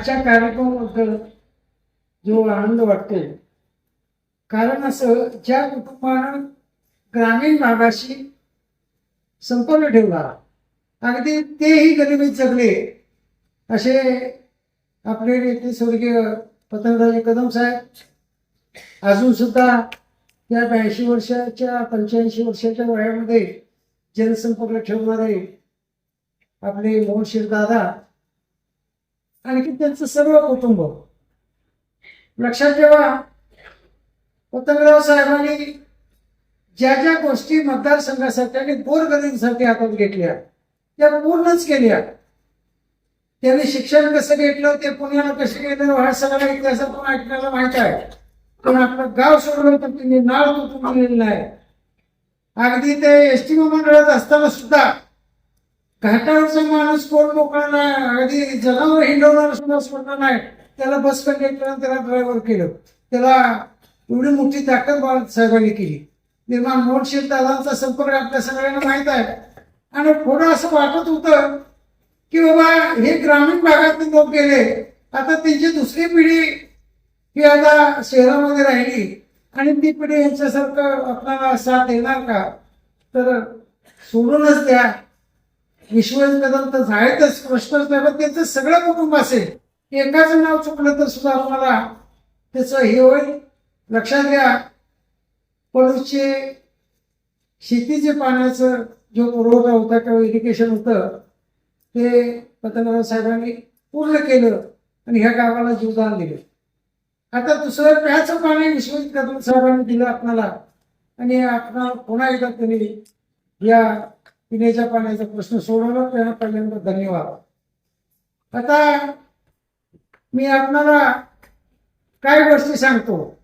आजच्या कार्यक्रमाबद्दल जो आनंद वाटतोय. कारण असं ज्या कुटुंबानं ग्रामीण भागाशी संपर्क ठेवला अगदी तेही गरिबीत जगले असे आपले नेते स्वर्गीय पतंगराजे कदम साहेब अजून सुद्धा या ब्याऐंशी वर्षाच्या पंच्याऐंशी वर्षाच्या वयामध्ये जनसंपर्क ठेवणारे आपले मोहनशीर दादा आणखी त्यांचं सर्व कुटुंब. लक्षात ठेवा पतंगराव साहेबांनी ज्या ज्या गोष्टी मतदारसंघासाठी आणि गोरगरीबसाठी हातात घेतल्या त्या पूर्णच केल्या. त्यांनी शिक्षण कसं घेतलं ते पुण्याला कसं गेलं हा सगळा इतिहास आपण ऐकण्याला माहीत आहे. पण आपलं गाव सोडलं तर त्यांनी नाळ तुटून दिलेलं नाही. अगदी ते एस टी मंडळात असताना सुद्धा घाटावरचा माणूस कोण मोकळा नाही? अगदी जनावर हिंडवणार सुद्धा सोडणार नाही. त्याला बस कंडक्टर त्याला ड्रायव्हर केलं. त्याला एवढी मोठी ताकद बाळासाहेबांनी केली. निर्माण मोहनशील दादांचा संपर्क आपल्या सगळ्यांना माहीत आहे. आणि थोडं असं वाटत होतं की बाबा हे ग्रामीण भागातले लोक गेले. आता त्यांची दुसरी पिढी ही आता शहरामध्ये राहिली. आणि ती पिढी यांच्यासारखं आपल्याला साथ देणार का? तर सोडूनच द्या. विश्वजित कदम तर आहेतच प्रश्नच नाही पण त्यांचं सगळं कुटुंब असेल. एकाचं नाव चुकलं तर सुद्धा आम्हाला त्याचं हे होईल. लक्षात घ्या पळूचे शेतीचे पाण्याचं जो पुरवठा होता किंवा इरिगेशन होतं ते पतंगराव साहेबांनी पूर्ण केलं आणि ह्या गावाला जीवदान दिलं. आता दुसरं प्याचं पाणी विश्वजित कदम साहेबांनी दिलं आपणाला. आणि आपण पुन्हा एकदा त्यांनी या पिण्याच्या पाण्याचा प्रश्न सोडवला त्यांना पहिल्यांदा धन्यवाद. आता मी आपणाला काय गोष्टी सांगतो.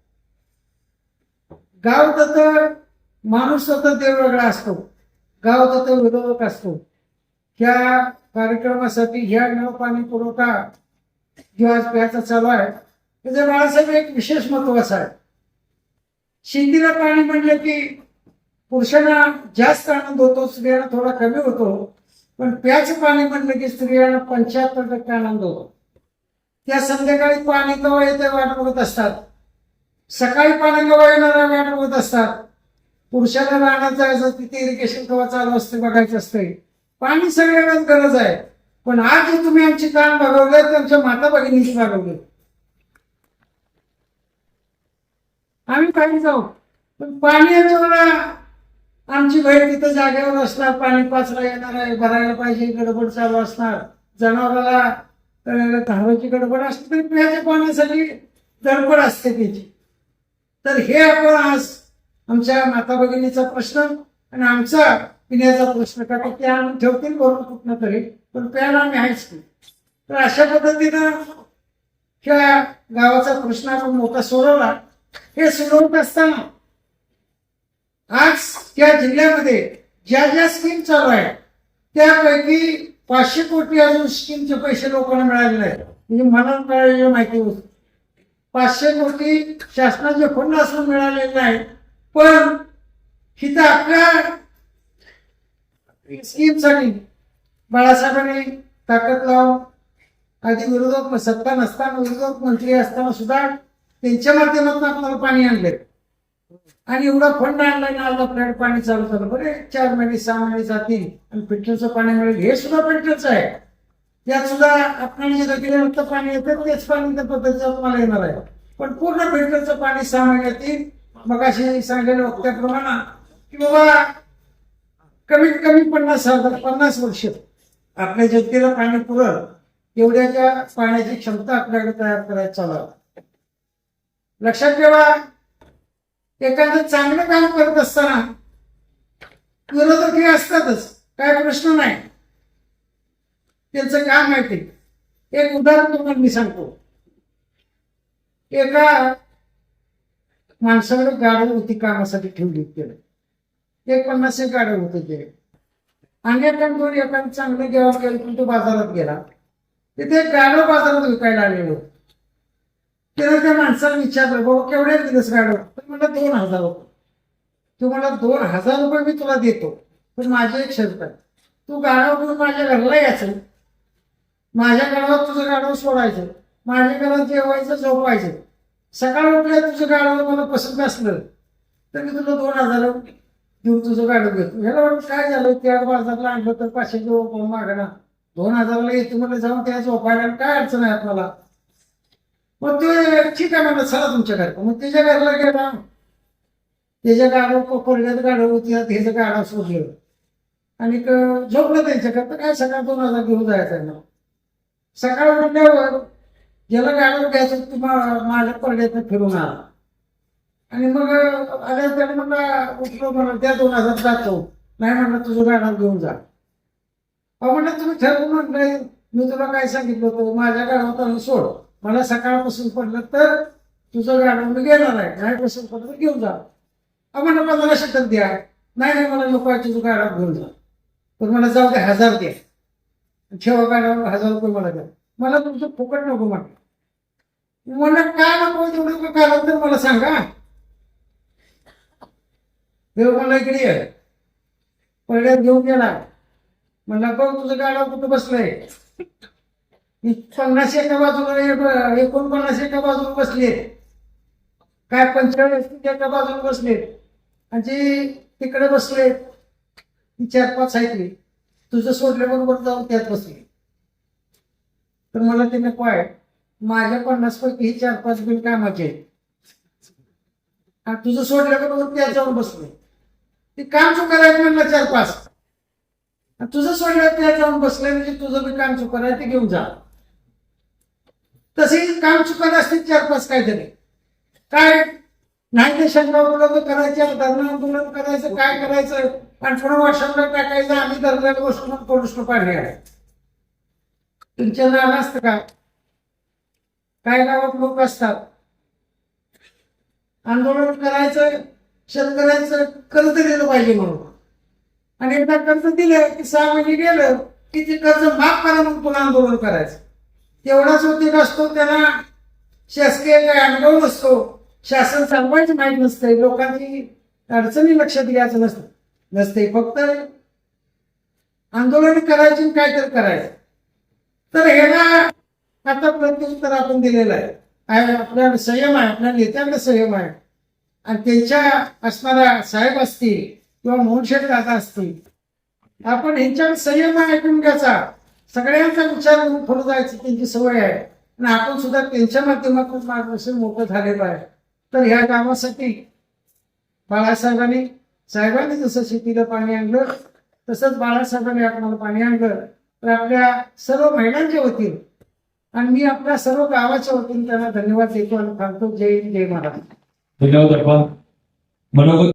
गाव तर माणूस तर देव वेगळा असतो. गाव तर विरोधक असतो. ह्या कार्यक्रमासाठी ह्या नळ पाणी पुरवठा जो आज प्यायचा चालू आहे त्याच्या बाळासाहेब एक विशेष महत्वाचं आहे. शिंदीला पाणी म्हणलं की पुरुषांना जास्त आनंद होतो स्त्रियांना थोडा कमी होतो पण प्याच पाणी म्हणलं की स्त्रियांना पंच्याहत्तर टक्के आनंद होतो. त्या संध्याकाळी पाणी केव्हा येते वाट बघत असतात. सकाळी पाणी केव्हा येणार वाट बघत असतात. पुरुषाला राहण्यात जायचं तिथे इरिगेशन केव्हा चालू असते बघायचं असते. पाणी सगळ्यांनाच गरज आहे. पण आज तुम्ही आमची काम भागवले आमच्या माता भगिनीची भागवले आम्ही काही जाऊ. पण पाणी वेळेला आमची बहीण तिथं जागेवर असणार पाणी पाचरा येणार आहे भरायला पाहिजे गडबड चालू असणार. जनावराला धावायची गडबड असते तरी पिण्याच्या पाण्यासाठी गडबड असते त्याची तर हे आपण आज आमच्या माता भगिनीचा प्रश्न आणि आमचा पिण्याचा प्रश्न का ते आणून ठेवतील बरोबर कुठनं तरी पण प्यायला आम्ही आहेच की तर अशा पद्धतीनं ह्या गावाचा प्रश्न आपण मोठा सोडवला. हे सोडवत असताना आज या जिल्ह्यामध्ये ज्या ज्या स्कीम चालू आहेत त्यापैकी पाचशे कोटी अजून स्कीमचे पैसे लोकांना मिळालेले आहेत. म्हणजे मला मिळालेली माहिती होती. पाचशे कोटी शासनाचे फंड असून मिळालेले नाहीत पण हिथं आपल्या स्कीमसाठी बाळासाहेबांनी ताकद लावून आधी विरोधक सत्ता नसताना विरोधक मंत्री असताना सुद्धा त्यांच्या माध्यमातून आपल्याला पाणी आणले. आणि एवढा फंड आणला आणि आज आपल्याकडे पाणी चालू झालं. बरे चार महिने सहा महिने जातील आणि फिल्टरचं पाणी मिळेल. हे सुद्धा फिल्टरचं आहे. त्यात सुद्धा आपल्याने जे रकिल्यानंतर पाणी येतं तेच पाणी त्या पद्धतीचं तुम्हाला येणार आहे. पण पूर्ण फिल्टरचं पाणी सहा महिन्यात येईल. मग अशी सांगलेलं वक्त्याप्रमाणे की बाबा कमीत कमी पन्नास हजार पन्नास वर्ष आपल्या जनतेला पाणी पुरल. एवढ्याच्या पाण्याची क्षमता आपल्याकडे तयार करायला चालू लक्षात ठेवा एखादं चांगलं काम करत असताना विरोधक हे असतातच काय प्रश्न नाही. त्यांचं काम आहे ते. एक उदाहरण तुम्हाला मी सांगतो. एका माणसाकडे गाडी होती कामासाठी ठेवली केलं एक पन्नास एक गाड्या होतं ते. आणि अनेकांकडून एकाने चांगलं जेवण केलं तो बाजारात गेला. तिथे गाडं बाजारात विकायला आलेलं होतं. त्यानं त्या माणसाला विचारलं बाबा केवढ्या दिलंस गाडव? तर मला दोन हजार रुपये. तू मला दोन हजार रुपये मी तुला देतो पण माझी एक शर्त आहे. तू गाडव माझ्या घरला यायचं. माझ्या गाडवात तुझं गाडव सोडायचं. माझ्या घरात जेवायचं झोपायचं सकाळ उठल्या तुझं गाडव मला पसंत असलं तर मी तुला दोन हजार देऊन तुझं गाडव घेतो ह्याला काय झालं? त्या बाजारला आणलं तर पाचशे कोण मागणार दोन हजाराला येतो म्हटलं जाऊन त्या झोपायला काय अडचण आहे आपल्याला? मग ते ठीक आहे म्हणलं चला तुमच्या घरी. मग त्याच्या घरला गेला. त्याच्या गाडव कोरड्यात गाडव होती त्याचं गाडं सोडलं. आणि झोपलं त्यांच्याकडे तर काय सकाळ दोन हजार घेऊन जायचं ना सकाळ उठल्यावर ज्याला गाडव घ्यायचं तुम्हाला माझ्या पडल्यात फिरून आला. आणि मग आल्या त्याने म्हणला उठलो म्हणा त्या दोन हजार जातो. नाही म्हणलं तुझं गाडा घेऊन जा. अहो म्हणलं तुम्ही ठरवून म्हणलं मी तुला काय सांगितलं होतं? माझ्या गाडवात आणून सोड. मला सकाळपासून पडलं तर तुझं गाणं मी घेणार आहे. नाही पसंत पडलं तर घेऊन जा. आपण मला शतक द्या. नाही नाही मला नको आहे तुझं गाडा घेऊन जा. पण मला जाऊ दे हजार द्या ठेवा गाण्यावर हजार रुपये मला द्या मला तुमचं फुकट नको म्हटलं म्हणलं काय नको तेवढं का कारण तर मला सांगा. देव मला इकडे ये. पहिल्यात घेऊन गेला. म्हणला बघ तुझं गाडा कुठं बसलंय. पन्नास एका बाजूला एकोणपन्नास एका बाजून बसले. काय पंचेचाळीस एका बाजून बसले. आणि जी तिकडे बसले ती चार पाच आहेत ती. तुझं सोडल्याबरोबर जाऊन त्यात बसली. तर मला ते नको आहे माझ्या पन्नास पैकी ही चार पाच बिल कामाचे आहेत. आणि तुझं सोडल्याबरोबर त्यात जाऊन बसले. ते काम चुकायला म्हणलं चार पाच. तुझं सोडलं त्यात जाऊन बसले म्हणजे तुझं बी काम चुकायला ते घेऊन जा. तसेही काम चुकायला असते चार पाच काहीतरी. काय नाही ते शंभर करायचे धरण आंदोलन करायचं काय करायचं? आणि पुढे वर्षाला टाकायचं आम्ही धरलेल्या गोष्टी प्रश्न पाडले आहे. तुमच्या नाव असतं का? काय गावात लोक असतात? आंदोलन करायचं शेतकऱ्यांचं कर्ज दिलं पाहिजे म्हणून. आणि एकदा कर्ज दिलं की सहा महिने गेलं की ते कर्ज माफ करा म्हणून पुन्हा आंदोलन करायचं. तेवढाच उद्योग असतो त्यांना शासकीय काही अनुभव नसतो. शासन सांगवायचं माहीत नसतंय लोकांची अडचणी लक्षात घ्यायचं नसतं नसते. फक्त आंदोलन करायची काय तर करायचं. तर ह्याला आता प्रत्युत्तर आपण दिलेलं आहे. आहे संयम आहे आपल्या नेत्यांना संयम आहे. आणि त्यांच्या असणाऱ्या साहेब असतील किंवा मोहनशेठ दादा असतील आपण ह्यांच्याकडे संयम आहे ऐकून घ्यायचा. सगळ्यांचा विचार करून पुढे जायची त्यांची सवय आहे. आणि आपण सुद्धा त्यांच्या माध्यमातून मार्गदर्शन मोठं झालेलं आहे. तर ह्या कामासाठी बाळासाहेबांनी साहेबांनी जसं शेतीला पाणी आणलं तसंच बाळासाहेबांनी आपल्याला पाणी आणलं. तर आपल्या सर्व महिलांच्या वतीने आणि मी आपल्या सर्व गावाच्या वतीने त्यांना धन्यवाद देतो आणि सांगतो जय हिंद, जय महाराज धन्यवाद मनोगत